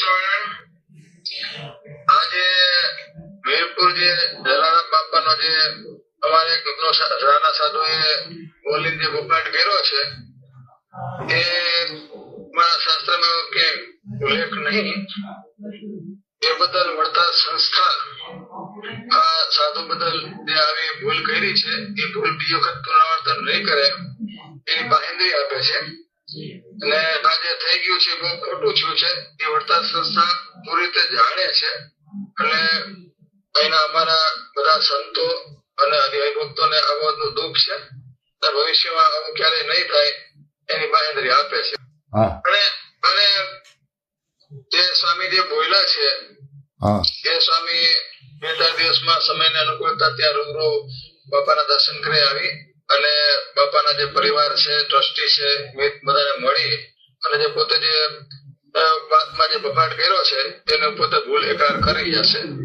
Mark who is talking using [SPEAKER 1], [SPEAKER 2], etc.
[SPEAKER 1] સ્વામિનારાયણ આજે બદલ વળતા સંસ્થા આ સાધુ બદલ જે આવી ભૂલ કરી છે, એ ભૂલ બીજી વખત નહીં કરે, એની બાહેંધરી આપે છે. અને આ જે થઈ ગયું છે બહુ ખોટું થયું છે એ વડતાલ સંસ્થા પૂરી રીતે જાણે છે. અને અહીંના અમારા બધા સંતો અને હરિભક્તોને આ બાબતનું દુઃખ છે. અને ભવિષ્યમાં આવું ક્યારેય નહીં થાય એની બાહેંધરી આપે છે. અને અને જે સ્વામી જે બોલ્યા છે એ સ્વામી બે ચાર દિવસમાં સમયને અનુકૂળતા ત્યાં રૂબરૂ બાપાના દર્શન કરી આવી. બાપાના જે પરિવાર છે, ટ્રસ્ટી છે બધાને મળી અને જે પોતે જે વાતમાં જે બફાટ કર્યો છે એને પોતે ભૂલ એકાર કરી જશે.